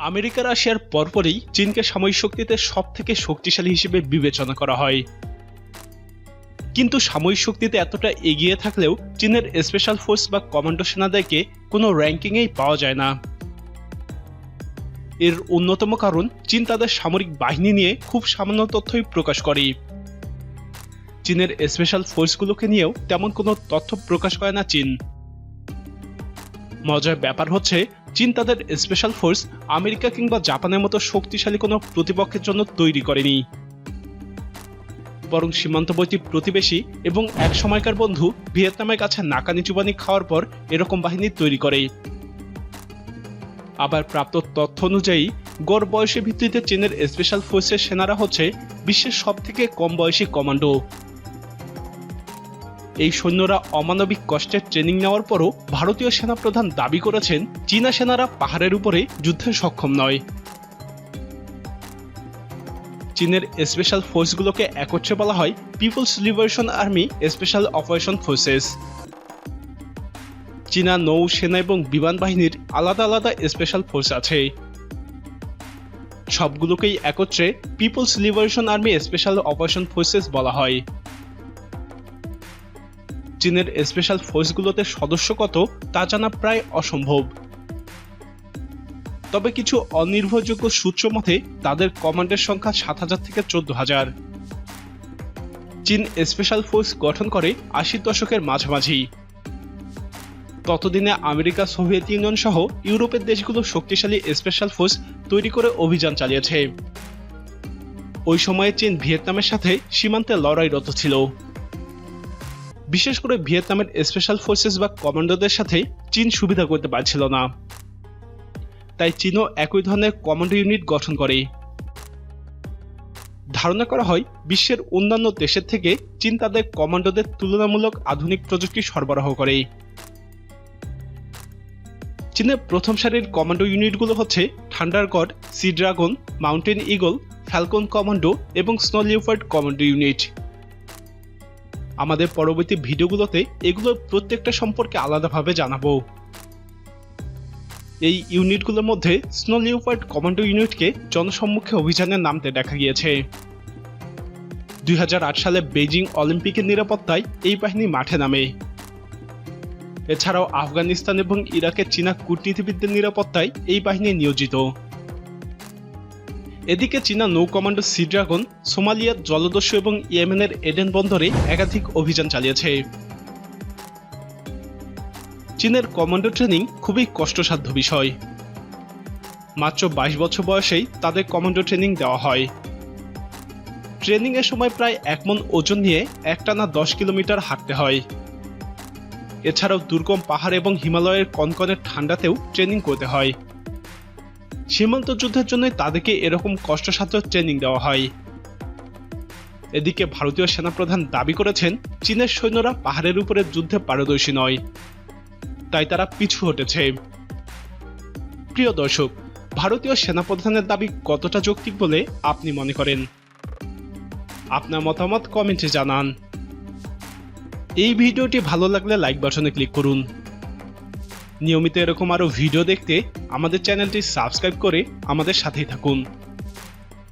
America রাশিয়ার পরপরই চীনকে সামরিক শক্তিতে সব থেকে শক্তিশালী হিসেবে বিবেচনা করা হয়। কিন্তু সামরিক শক্তিতে এতটা এগিয়ে থাকলেও চীনের স্পেশাল ফোর্স বা কমান্ডো সেনাদেরকে কোনো র্যাঙ্কিংয়েই পাওয়া যায় না। এর অন্যতম কারণ, চীন তাদের সামরিক বাহিনী নিয়ে খুব সামান্য তথ্যই প্রকাশ করে। চীনের স্পেশাল ফোর্সগুলোকে নিয়েও তেমন কোনো তথ্য প্রকাশ করে না চীন। মজার ব্যাপার হচ্ছে চীন তাদের স্পেশাল ফোর্স আমেরিকা কিংবা জাপানের মতো শক্তিশালী কোনো প্রতিপক্ষের জন্য তৈরি করেনি। বরং সীমান্তবর্তী প্রতিবেশী এবং এক সময়কার বন্ধু ভিয়েতনামের কাছে নাকানি চুবানি খাওয়ার পর এরকম বাহিনী তৈরি করে। আবার প্রাপ্ত তথ্য অনুযায়ী, গড় বয়সের ভিত্তিতে চীনের স্পেশাল ফোর্সের সেনারা হচ্ছে বিশ্বের সবথেকে কম বয়সী কমান্ডো। এই সৈন্যরা অমানবিক কষ্টের ট্রেনিং নেওয়ার পরও ভারতীয় সেনাপ্রধান দাবি করেছেন, চীনা সেনারা পাহাড়ের উপরে যুদ্ধে সক্ষম নয়। চীনের স্পেশাল ফোর্সগুলোকে একত্রে বলা হয় People's Liberation Army Special Operation Forces চীনা নৌ সেনা এবং বিমান বাহিনীর আলাদা আলাদা স্পেশাল ফোর্স আছে। সবগুলোকেই একত্রে People's Liberation Army Special Operation Forces বলা হয়। চীনের স্পেশাল ফোর্সগুলোতে সদস্য কত, তা জানা প্রায় অসম্ভব। তবে কিছু অনির্ভরযোগ্য সূত্র মতে, তাদের কমান্ডের সংখ্যা সাত হাজার থেকে চোদ্দ হাজার। চীন স্পেশাল ফোর্স গঠন করে আশির দশকের মাঝামাঝি। ততদিনে আমেরিকা, সোভিয়েত ইউনিয়ন সহ ইউরোপের দেশগুলো শক্তিশালী স্পেশাল ফোর্স তৈরি করে অভিযান চালিয়েছে। ওই সময়ে চীন ভিয়েতনামের সাথে সীমান্তে লড়াইরত ছিল। বিশেষ করে ভিয়েতনামের স্পেশাল ফোর্সেস বা কমান্ডোদের সাথে চীন সুবিধা করতে পারছিল না। তাই চীনও একই ধরনের কমান্ডো ইউনিট গঠন করে। ধারণা করা হয়, বিশ্বের অন্যান্য দেশের থেকে চীন তাদের কমান্ডোদের তুলনামূলক আধুনিক প্রযুক্তি সরবরাহ করে। চীনের প্রথম সারির কমান্ডো ইউনিটগুলো হচ্ছে Thunder God Sea Dragon Mountain Eagle Falcon commando এবং স্নো লিওপার্ড কমান্ডো ইউনিট আমাদের পরবর্তী ভিডিওগুলোতে এগুলোর প্রত্যেকটা সম্পর্কে আলাদাভাবে জানাব। এই ইউনিটগুলোর মধ্যে স্নো লিওপার্ড কমান্ডো ইউনিটকে জনসম্মুখে অভিযানে নামতে দেখা গিয়েছে। দুই হাজার আট সালে বেজিং অলিম্পিকের নিরাপত্তায় এই বাহিনী মাঠে নামে। এছাড়াও আফগানিস্তান এবং ইরাকের চীনা কূটনীতিবিদদের নিরাপত্তায় এই বাহিনী নিয়োজিত। এদিকে চীনা নৌ কমান্ডো সি ড্রাগন সোমালিয়ার জলদস্যু এবং ইয়েমেনের এডেন বন্দরে একাধিক অভিযান চালিয়েছে। চীনের কমান্ডো ট্রেনিং খুবই কষ্টসাধ্য বিষয়। মাত্র বাইশ বছর বয়সেই তাদের কমান্ডো ট্রেনিং দেওয়া হয়। ট্রেনিং এর সময় প্রায় এক মন ওজন নিয়ে একটানা দশ কিলোমিটার হাঁটতে হয়। এছাড়াও দুর্গম পাহাড় এবং হিমালয়ের কনকনের ঠান্ডাতেও ট্রেনিং করতে হয়। সীমান্ত যুদ্ধের জন্য তাদেরকে এরকম কষ্টসাধ্য ট্রেনিং দেওয়া হয়। এদিকে ভারতীয় সেনাপ্রধান দাবি করেছেন, চীনের সৈন্যরা পাহাড়ের উপরে যুদ্ধে পারদর্শী নয়। তাই তারা পিছু হটেছে। প্রিয় দর্শক, ভারতীয় সেনাপ্রধানের দাবি কতটা যৌক্তিক বলে আপনি মনে করেন? আপনার মতামত কমেন্টে জানান। এই ভিডিওটি ভালো লাগলে লাইক বাটনে ক্লিক করুন। নিয়মিত এরকম আরও ভিডিও দেখতে আমাদের চ্যানেলটি সাবস্ক্রাইব করে আমাদের সাথেই থাকুন।